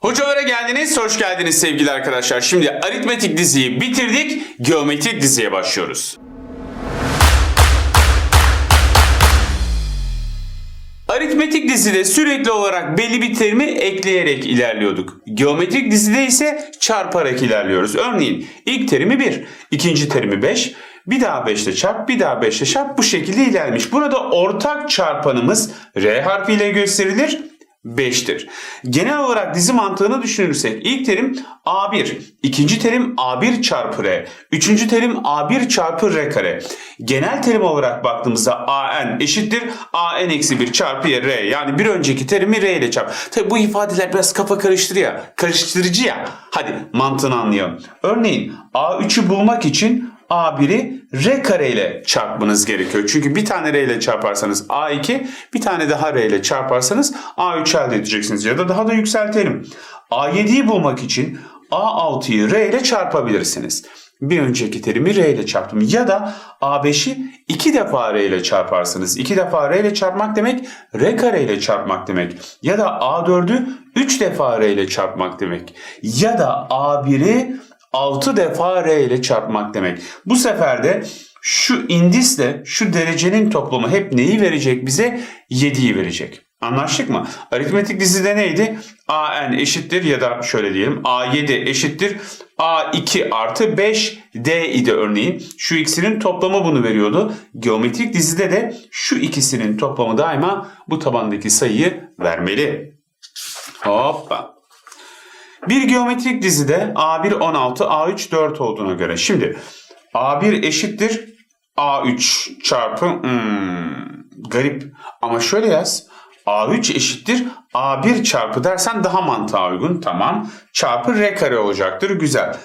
Hocalara geldiniz, hoş geldiniz sevgili arkadaşlar. Şimdi aritmetik diziyi bitirdik, geometrik diziye başlıyoruz. Aritmetik dizide sürekli olarak belli bir terimi ekleyerek ilerliyorduk. Geometrik dizide ise çarparak ilerliyoruz. Örneğin ilk terimi 1, ikinci terimi 5, bir daha 5 ile çarp, bir daha 5 ile çarp bu şekilde ilerlemiş. Burada ortak çarpanımız R harfiyle gösterilir. 5'tir. Genel olarak dizi mantığını düşünürsek ilk terim A1, ikinci terim A1 çarpı R, üçüncü terim A1 çarpı R kare. Genel terim olarak baktığımızda AN eşittir AN eksi 1 çarpı R yani bir önceki terimi R ile çarp. Tabi bu ifadeler biraz kafa karıştırıyor, karıştırıcı ya. Hadi mantığını anlayalım. Örneğin A3'ü bulmak için A1'i R kare ile çarpmanız gerekiyor. Çünkü bir tane R ile çarparsanız A2, bir tane daha R ile çarparsanız A3 elde edeceksiniz. Ya da daha da yükseltelim. A7'yi bulmak için A6'yı R ile çarpabilirsiniz. Bir önceki terimi R ile çarptım. Ya da A5'i iki defa R ile çarparsınız. İki defa R ile çarpmak demek R kare ile çarpmak demek. Ya da A4'ü 3 defa R ile çarpmak demek. Ya da A1'i 6 defa R ile çarpmak demek. Bu sefer de şu indisle şu derecenin toplamı hep neyi verecek bize? 7'yi verecek. Anlaştık mı? Aritmetik dizide neydi? AN eşittir ya da şöyle diyelim A7 eşittir A2 artı 5 D idi örneğin. Şu ikisinin toplamı bunu veriyordu. Geometrik dizide de şu ikisinin toplamı daima bu tabandaki sayıyı vermeli. Hoppa. Bir geometrik dizide A1 16, A3 4 olduğuna göre. Şimdi A1 eşittir A3 çarpı hmm, garip ama şöyle yaz. A3 eşittir A1 çarpı dersen daha mantığa uygun. Tamam. Çarpı R kare olacaktır. Güzel.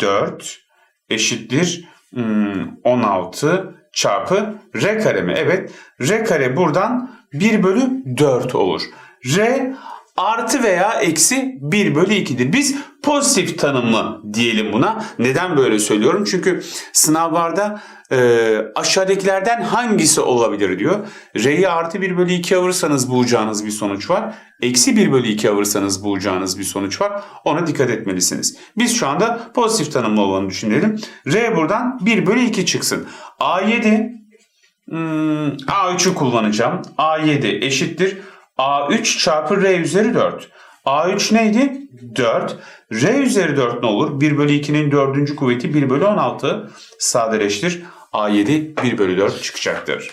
4 eşittir hmm, 16 çarpı R kare mi? Evet. R kare buradan 1 bölü 4 olur. R artı veya eksi 1 bölü 2'dir. Biz pozitif tanımlı diyelim buna. Neden böyle söylüyorum? Çünkü sınavlarda e, aşağıdakilerden hangisi olabilir diyor. R'yi artı 1 bölü 2 alırsanız bulacağınız bir sonuç var. Eksi 1 bölü 2 alırsanız bulacağınız bir sonuç var. Ona dikkat etmelisiniz. Biz şu anda pozitif tanımlı olanı düşünelim. R buradan 1 bölü 2 çıksın. A7 hmm, A3'ü kullanacağım. A7 eşittir. A3 çarpı R üzeri 4. A3 neydi? 4. R üzeri 4 ne olur? 1 bölü 2'nin 4. kuvveti 1 bölü 16 sadeleştir. A7 1 bölü 4 çıkacaktır.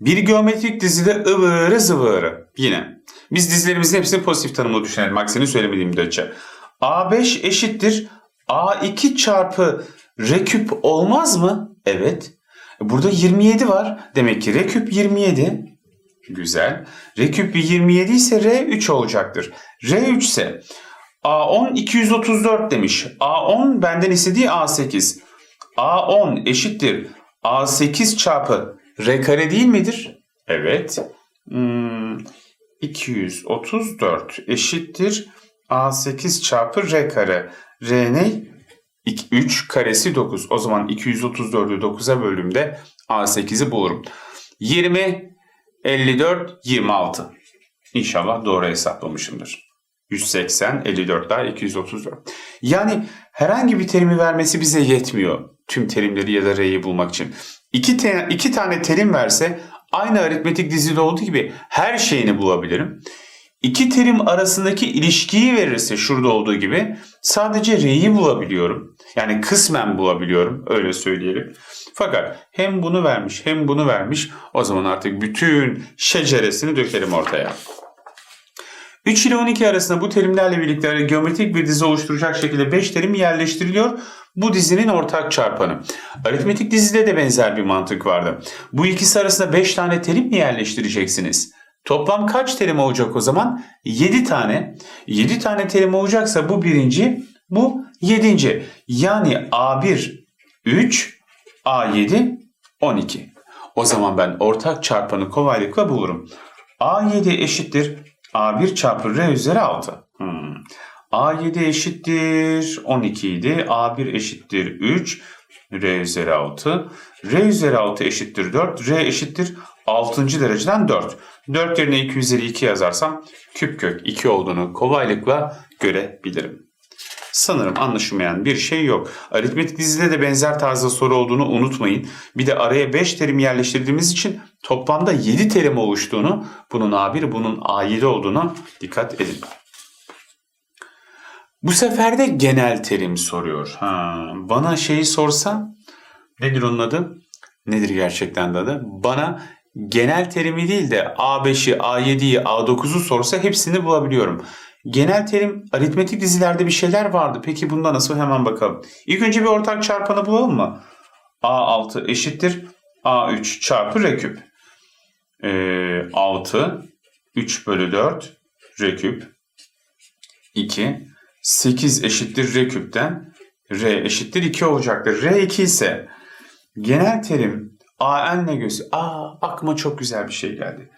Bir geometrik dizide ıvırı zıvırı. Yine. Biz dizilerimizin hepsini pozitif tanımlı düşünelim. Aksini söylemediğim müddetçe. A5 eşittir. A2 çarpı R küp olmaz mı? Evet. Burada 27 var. Demek ki R küp 27. Güzel. R küp 27 ise R 3 olacaktır. R 3 ise A10 234 demiş. A10 benden istediği A8. A10 eşittir. A8 çarpı R kare değil midir? Evet. Hmm, 234 eşittir. A8 çarpı R kare. R ne? 3 karesi 9. O zaman 234'ü 9'a böldüğümde A8'i bulurum. 20 54, 26. İnşallah doğru hesaplamışımdır. 180, 54 daha 234. Yani herhangi bir terimi vermesi bize yetmiyor. Tüm terimleri ya da R'yi bulmak için. İki, te- iki tane terim verse aynı aritmetik dizide olduğu gibi her şeyini bulabilirim. İki terim arasındaki ilişkiyi verirse şurada olduğu gibi sadece R'yi bulabiliyorum. Yani kısmen bulabiliyorum öyle söyleyelim. Fakat hem bunu vermiş hem bunu vermiş o zaman artık bütün şeceresini dökelim ortaya. 3 ile 12 arasında bu terimlerle birlikte geometrik bir dizi oluşturacak şekilde 5 terim yerleştiriliyor. Bu dizinin ortak çarpanı. Aritmetik dizide de benzer bir mantık vardı. Bu ikisi arasında 5 tane terim mi yerleştireceksiniz? Toplam kaç terim olacak o zaman? 7 tane. 7 tane terim olacaksa bu birinci, bu yedinci. Yani A1 3, A7 12. O zaman ben ortak çarpanı kolaylıkla bulurum. A7 eşittir A1 çarpı R üzeri 6. Hmm. A7 eşittir 12 idi. A1 eşittir 3. R üzeri 6. R üzeri 6 eşittir 4. R eşittir 6. dereceden 4. 4 yerine 2 üzeri 2 yazarsam küp kök 2 olduğunu kolaylıkla görebilirim. Sanırım anlaşılmayan bir şey yok. Aritmetik dizide de benzer tarzda soru olduğunu unutmayın. Bir de araya 5 terim yerleştirdiğimiz için toplamda 7 terim oluştuğunu, bunun A1, bunun A7 olduğunu dikkat edin. Bu sefer de genel terim soruyor. Ha, bana şeyi sorsa nedir onun adı? Nedir gerçekten de adı? Bana genel terimi değil de A5'i, A7'yi, A9'u sorsa hepsini bulabiliyorum. Genel terim aritmetik dizilerde bir şeyler vardı. Peki bunda nasıl hemen bakalım. İlk önce bir ortak çarpanı bulalım mı? A6 eşittir A3 çarpı R küp. Ee, 6 3 bölü 4 R küp 2 8 eşittir R küpten R eşittir 2 olacaktır. R 2 ise genel terim AN ne göster? Aa aklıma çok güzel bir şey geldi.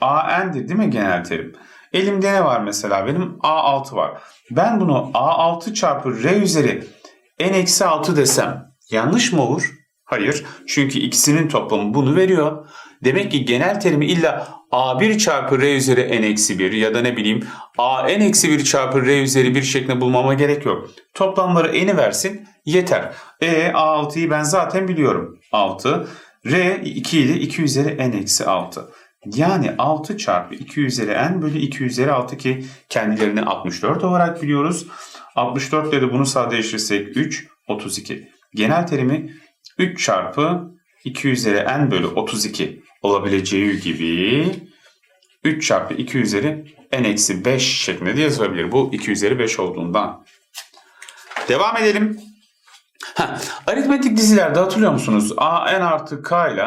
AN'dir değil mi genel terim? Elimde ne var mesela benim? A6 var. Ben bunu A6 çarpı R üzeri N-6 desem yanlış mı olur? Hayır. Çünkü ikisinin toplamı bunu veriyor. Demek ki genel terimi illa A1 çarpı R üzeri N-1 ya da ne bileyim A N-1 çarpı R üzeri 1 şeklinde bulmama gerek yok. Toplamları N'i versin yeter. E A6'yı ben zaten biliyorum. 6. R 2 ile 2 üzeri N-6. Yani 6 çarpı 2 üzeri n bölü 2 üzeri 6 ki kendilerini 64 olarak biliyoruz. 64 ile de bunu sadeleştirirsek 3, 32. Genel terimi 3 çarpı 2 üzeri n bölü 32 olabileceği gibi 3 çarpı 2 üzeri n eksi 5 şeklinde de yazılabilir. Bu 2 üzeri 5 olduğundan. Devam edelim. Heh, aritmetik dizilerde hatırlıyor musunuz? a n artı k ile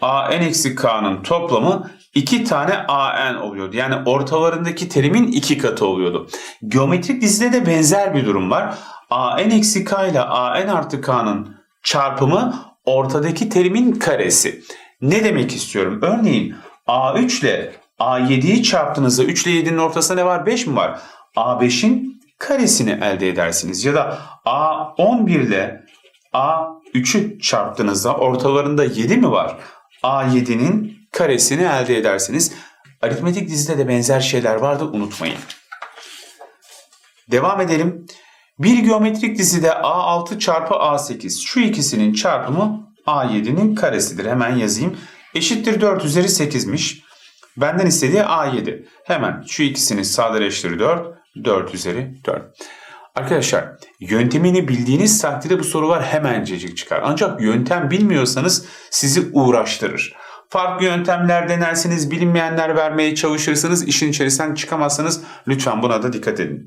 a n eksi k'nın toplamı 2 tane a n oluyordu. Yani ortalarındaki terimin 2 katı oluyordu. Geometrik dizide de benzer bir durum var. a n eksi k ile a n artı k'nın çarpımı ortadaki terimin karesi. Ne demek istiyorum? Örneğin a3 ile a7'yi çarptığınızda 3 ile 7'nin ortasında ne var? 5 mi var? a5'in karesini elde edersiniz. Ya da a11 ile a3'ü çarptığınızda ortalarında 7 mi var? A7'nin karesini elde edersiniz. Aritmetik dizide de benzer şeyler vardı unutmayın. Devam edelim. Bir geometrik dizide A6 çarpı A8 şu ikisinin çarpımı A7'nin karesidir. Hemen yazayım. Eşittir 4 üzeri 8'miş. Benden istediği A7. Hemen şu ikisini sadeleştir 4. 4 üzeri 4. Arkadaşlar yöntemini bildiğiniz takdirde bu sorular hemencecik çıkar. Ancak yöntem bilmiyorsanız sizi uğraştırır. Farklı yöntemler denersiniz, bilinmeyenler vermeye çalışırsınız, işin içerisinden çıkamazsanız lütfen buna da dikkat edin.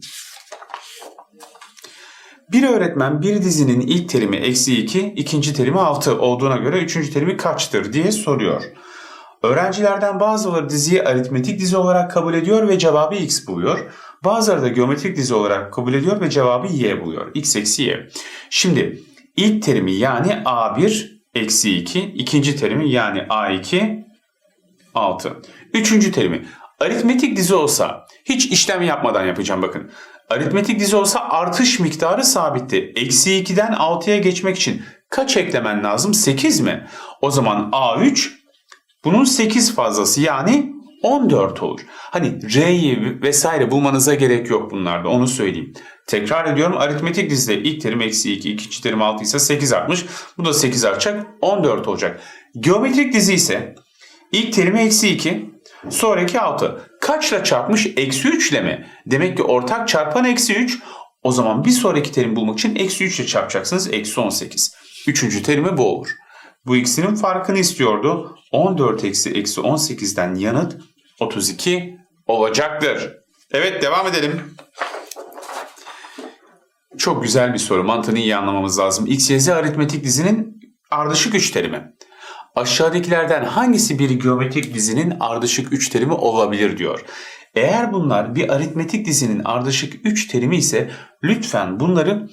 Bir öğretmen bir dizinin ilk terimi eksi 2, ikinci terimi 6 olduğuna göre üçüncü terimi kaçtır diye soruyor. Öğrencilerden bazıları diziyi aritmetik dizi olarak kabul ediyor ve cevabı x buluyor. Bazıları da geometrik dizi olarak kabul ediyor ve cevabı y buluyor. x eksi y. Şimdi ilk terimi yani a1 eksi 2, ikinci terimi yani a2 6. Üçüncü terimi aritmetik dizi olsa hiç işlem yapmadan yapacağım bakın. Aritmetik dizi olsa artış miktarı sabitti. Eksi 2'den 6'ya geçmek için kaç eklemen lazım? 8 mi? O zaman A3 bunun 8 fazlası yani 14 olur. Hani R'yi vesaire bulmanıza gerek yok bunlarda onu söyleyeyim. Tekrar ediyorum aritmetik dizide ilk terim eksi 2, ikinci terim 6 ise 8 artmış. Bu da 8 artacak 14 olacak. Geometrik dizi ise ilk terimi eksi 2, sonraki 6. Kaçla çarpmış? Eksi 3 ile mi? Demek ki ortak çarpan eksi 3. O zaman bir sonraki terim bulmak için eksi 3 ile çarpacaksınız. Eksi 18. Üçüncü terimi bu olur. Bu ikisinin farkını istiyordu. 14 eksi eksi 18'den yanıt 32 olacaktır. Evet devam edelim. Çok güzel bir soru. Mantığını iyi anlamamız lazım. X, Y, Z aritmetik dizinin ardışık üç terimi. Aşağıdakilerden hangisi bir geometrik dizinin ardışık üç terimi olabilir diyor. Eğer bunlar bir aritmetik dizinin ardışık üç terimi ise lütfen bunları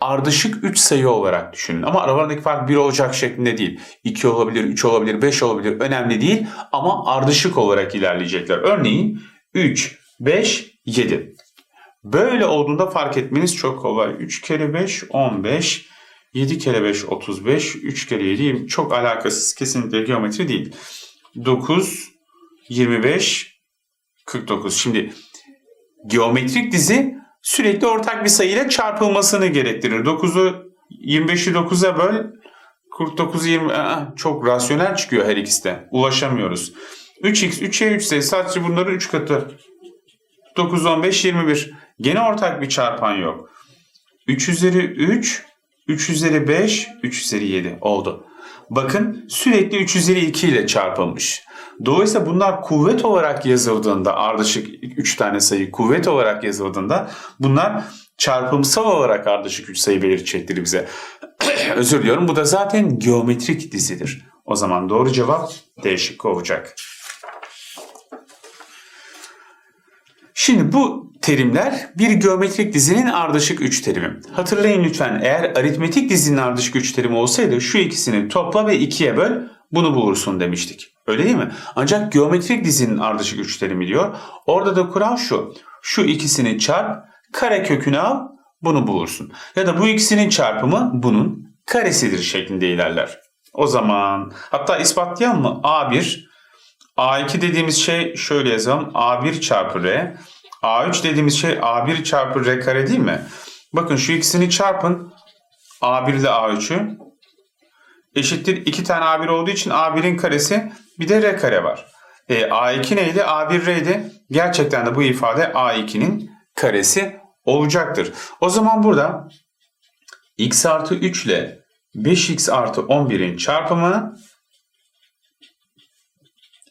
ardışık 3 sayı olarak düşünün. Ama aralarındaki fark 1 olacak şeklinde değil. 2 olabilir, 3 olabilir, 5 olabilir. Önemli değil ama ardışık olarak ilerleyecekler. Örneğin 3, 5, 7. Böyle olduğunda fark etmeniz çok kolay. 3 kere 5, 15. 7 kere 5, 35. 3 kere 7, 20. Çok alakasız. Kesinlikle geometri değil. 9, 25, 49. Şimdi geometrik dizi sürekli ortak bir sayıyla çarpılmasını gerektirir. 9'u 25'i 9'a böl 49'u 20 Aa, çok rasyonel çıkıyor her ikisi de. Ulaşamıyoruz. 3x 3'e 3 ise sadece bunların 3 katı. 9 15 21. Gene ortak bir çarpan yok. 3 üzeri 3 3 üzeri 5 3 üzeri 7 oldu. Bakın sürekli 3 üzeri 2 ile çarpılmış. Dolayısıyla bunlar kuvvet olarak yazıldığında ardışık 3 tane sayı kuvvet olarak yazıldığında bunlar çarpımsal olarak ardışık 3 sayı belirtecektir bize. Özür diliyorum bu da zaten geometrik dizidir. O zaman doğru cevap D şıkkı olacak. Şimdi bu terimler bir geometrik dizinin ardışık üç terimi. Hatırlayın lütfen eğer aritmetik dizinin ardışık üç terimi olsaydı şu ikisini topla ve ikiye böl bunu bulursun demiştik. Öyle değil mi? Ancak geometrik dizinin ardışık üç terimi diyor. Orada da kural şu. Şu ikisini çarp, kare kökünü al, bunu bulursun. Ya da bu ikisinin çarpımı bunun karesidir şeklinde ilerler. O zaman hatta ispatlayalım mı? A1 A2 dediğimiz şey şöyle yazalım. A1 çarpı R. A3 dediğimiz şey A1 çarpı R kare değil mi? Bakın şu ikisini çarpın. A1 ile A3'ü. Eşittir 2 tane A1 olduğu için A1'in karesi bir de R kare var. E, A2 neydi? A1 R'ydi. Gerçekten de bu ifade A2'nin karesi olacaktır. O zaman burada x artı 3 ile 5x artı 11'in çarpımı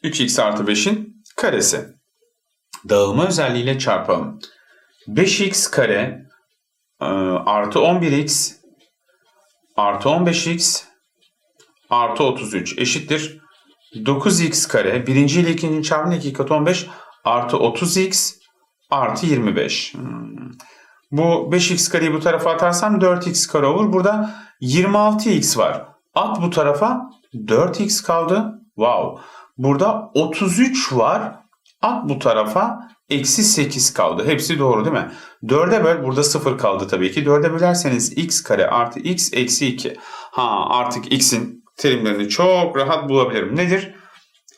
3x artı 5'in karesi. Dağılma özelliğiyle çarpalım. 5x kare e, artı 11x artı 15x artı 33 eşittir. 9x kare birinci ile ikinci çarpımı 2 katı 15 artı 30x artı 25. Hmm. Bu 5x kareyi bu tarafa atarsam 4x kare olur. Burada 26x var. At bu tarafa 4x kaldı. Wow. Burada 33 var. At bu tarafa eksi 8 kaldı. Hepsi doğru değil mi? 4'e böl burada 0 kaldı tabii ki. 4'e bölerseniz x kare artı x eksi 2. Ha artık x'in terimlerini çok rahat bulabilirim. Nedir?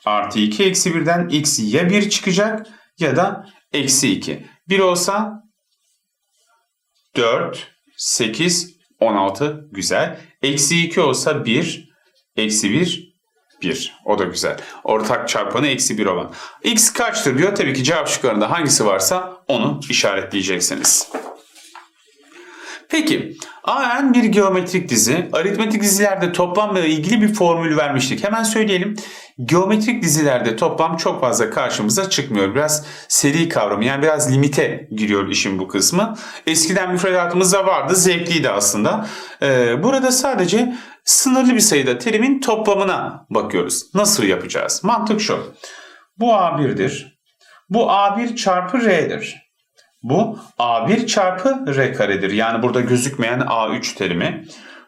Artı 2 eksi 1'den x ya 1 çıkacak ya da eksi 2. 1 olsa 4, 8, 16 güzel. Eksi 2 olsa 1, eksi 1, 1. O da güzel. Ortak çarpanı eksi 1 olan. X kaçtır diyor. Tabii ki cevap şıklarında hangisi varsa onu işaretleyeceksiniz. Peki AN bir geometrik dizi. Aritmetik dizilerde toplamla ilgili bir formül vermiştik. Hemen söyleyelim. Geometrik dizilerde toplam çok fazla karşımıza çıkmıyor. Biraz seri kavramı yani biraz limite giriyor işin bu kısmı. Eskiden müfredatımızda vardı. Zevkliydi aslında. Ee, burada sadece sınırlı bir sayıda terimin toplamına bakıyoruz. Nasıl yapacağız? Mantık şu. Bu A1'dir. Bu A1 çarpı R'dir. Bu A1 çarpı R karedir. Yani burada gözükmeyen A3 terimi.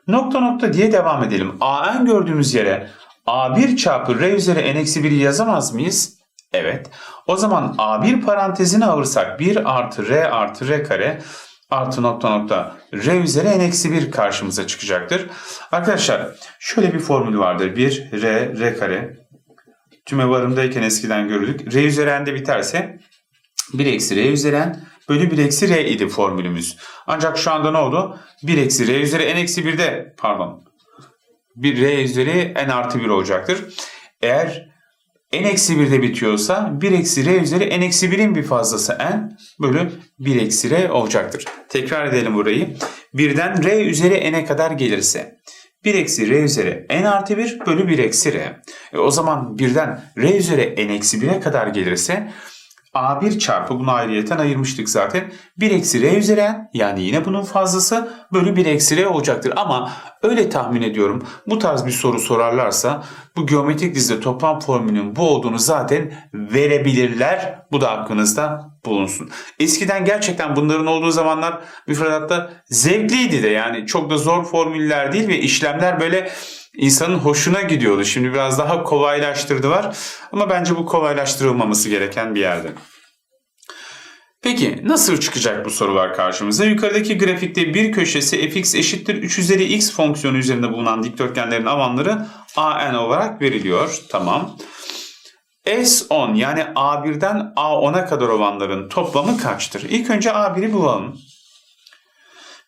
Nokta nokta diye devam edelim. AN gördüğümüz yere A1 çarpı R üzeri n-1'i yazamaz mıyız? Evet. O zaman A1 parantezine alırsak 1 artı R artı R kare artı nokta nokta R üzeri n-1 karşımıza çıkacaktır. Arkadaşlar şöyle bir formül vardır. 1 R R kare tüme varımdayken eskiden görürdük. R üzeri n'de biterse 1 eksi R üzeri n bölü 1 eksi R idi formülümüz. Ancak şu anda ne oldu? 1 eksi R üzeri n eksi 1'de pardon 1 R üzeri n artı 1 olacaktır. Eğer n eksi 1'de bitiyorsa 1 eksi R üzeri n eksi 1'in bir fazlası n bölü 1 eksi R olacaktır. Tekrar edelim burayı. 1'den R üzeri n'e kadar gelirse 1 eksi R üzeri n artı 1 bölü 1 eksi R. E o zaman 1'den R üzeri n eksi 1'e kadar gelirse A1 çarpı bunu ayrıyeten ayırmıştık zaten. 1 eksi R üzeri yani yine bunun fazlası bölü 1 eksi R olacaktır. Ama öyle tahmin ediyorum bu tarz bir soru sorarlarsa bu geometrik dizide toplam formülünün bu olduğunu zaten verebilirler. Bu da aklınızda bulunsun. Eskiden gerçekten bunların olduğu zamanlar müfredatta zevkliydi de yani çok da zor formüller değil ve işlemler böyle insanın hoşuna gidiyordu. Şimdi biraz daha kolaylaştırdılar ama bence bu kolaylaştırılmaması gereken bir yerde. Peki nasıl çıkacak bu sorular karşımıza? Yukarıdaki grafikte bir köşesi fx eşittir 3 üzeri x fonksiyonu üzerinde bulunan dikdörtgenlerin alanları an olarak veriliyor. Tamam. S10 yani A1'den A10'a kadar olanların toplamı kaçtır? İlk önce A1'i bulalım.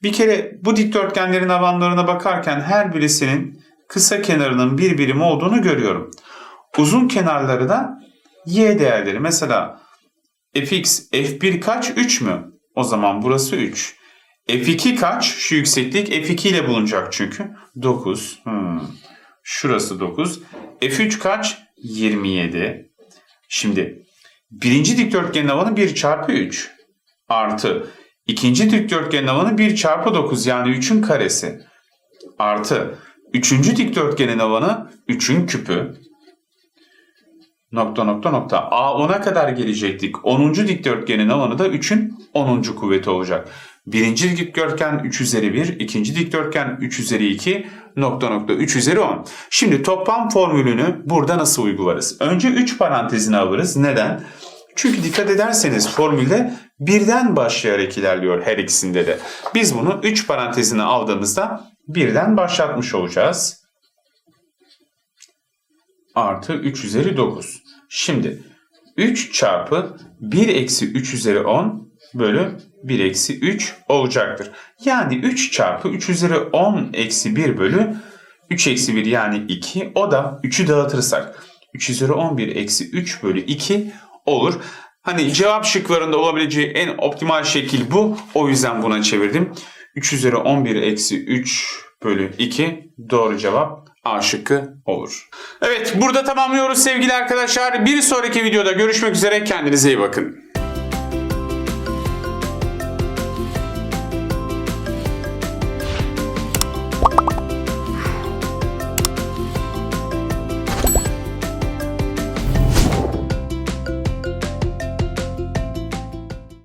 Bir kere bu dikdörtgenlerin alanlarına bakarken her birisinin kısa kenarının bir birim olduğunu görüyorum. Uzun kenarları da y değerleri. Mesela fx f1 kaç? 3 mü? O zaman burası 3. f2 kaç? Şu yükseklik f2 ile bulunacak çünkü. 9. Hmm. Şurası 9. f3 kaç? 27. Şimdi birinci dikdörtgenin alanı 1 çarpı 3 artı ikinci dikdörtgenin alanı 1 çarpı 9 yani 3'ün karesi artı üçüncü dikdörtgenin alanı 3'ün küpü nokta nokta nokta A 10'a kadar gelecektik. 10. dikdörtgenin alanı da 3'ün 10. kuvveti olacak. Birinci dikdörtgen 3 üzeri 1, ikinci dikdörtgen 3 üzeri 2, nokta nokta 3 üzeri 10. Şimdi toplam formülünü burada nasıl uygularız? Önce 3 parantezini alırız. Neden? Çünkü dikkat ederseniz formülde birden başlayarak ilerliyor her ikisinde de. Biz bunu 3 parantezine aldığımızda birden başlatmış olacağız. Artı 3 üzeri 9. Şimdi 3 çarpı 1 eksi 3 üzeri 10 bölü 1 eksi 3 olacaktır. Yani 3 çarpı 3 üzeri 10 eksi 1 bölü 3 eksi 1 yani 2. O da 3'ü dağıtırsak 3 üzeri 11 eksi 3 bölü 2 olur. Hani cevap şıklarında olabileceği en optimal şekil bu. O yüzden buna çevirdim. 3 üzeri 11 eksi 3 bölü 2 doğru cevap A şıkkı olur. Evet burada tamamlıyoruz sevgili arkadaşlar. Bir sonraki videoda görüşmek üzere. Kendinize iyi bakın.